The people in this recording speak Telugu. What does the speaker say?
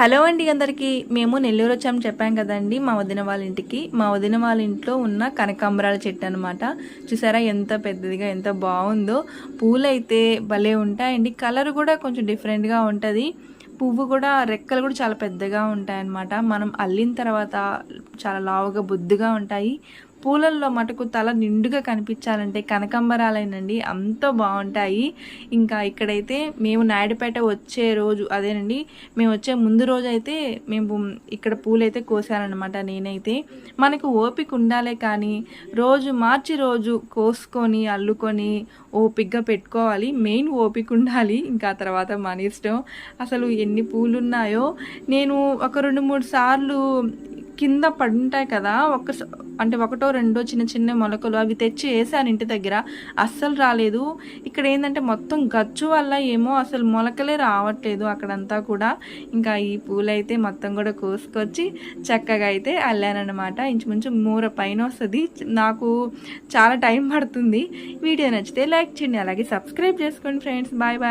హలో అండి అందరికీ. మేము నెల్లూరు వచ్చాము చెప్పాం కదండి మా వదిన వాళ్ళ ఇంటికి. మా వదిన వాళ్ళ ఇంట్లో ఉన్న కనకాంబరాల చెట్టు అనమాట చూసారా ఎంత పెద్దదిగా ఎంత బాగుందో. పూలు అయితే భలే ఉంటాయండి. కలర్ కూడా కొంచెం డిఫరెంట్గా ఉంటుంది. పువ్వు కూడా రెక్కలు కూడా చాలా పెద్దగా ఉంటాయి అన్నమాట మనం అల్లిన తర్వాత చాలా లావుగా బుద్ధిగా ఉంటాయి. పూలల్లో మటుకు తల నిండుగా కనిపించాలంటే కనకంబరాలేనండి అంత బాగుంటాయి. ఇంకా ఇక్కడైతే మేము నాయుడుపేట వచ్చే రోజు అదేనండి మేము వచ్చే ముందు రోజు అయితే మేము ఇక్కడ పూలైతే కోసానమాట నేనైతే. మనకు ఓపిక ఉండాలే కానీ రోజు మార్చి రోజు కోసుకొని అల్లుకొని ఓపికగా పెట్టుకోవాలి. మెయిన్ ఓపిక ఉండాలి ఇంకా తర్వాత మన ఇష్టం. అసలు ఎన్ని పూలు ఉన్నాయో నేను ఒక రెండు మూడు సార్లు కింద పడుంటాయి కదా ఒక అంటే ఒకటో రెండో చిన్న చిన్న మొలకలు అవి తెచ్చి వేసాను ఇంటి దగ్గర. అస్సలు రాలేదు. ఇక్కడ ఏంటంటే మొత్తం గచ్చు వల్ల ఏమో అసలు మొలకలే రావట్లేదు అక్కడంతా కూడా. ఇంకా ఈ పూలు అయితే మొత్తం కూడా కోసుకొచ్చి చక్కగా అయితే అల్లానమాట ఇంచుమించు మూర పైన వస్తుంది. నాకు చాలా టైం పడుతుంది. వీడియో నచ్చితే లైక్ చేయండి అలాగే సబ్స్క్రైబ్ చేసుకోండి ఫ్రెండ్స్. Bye bye.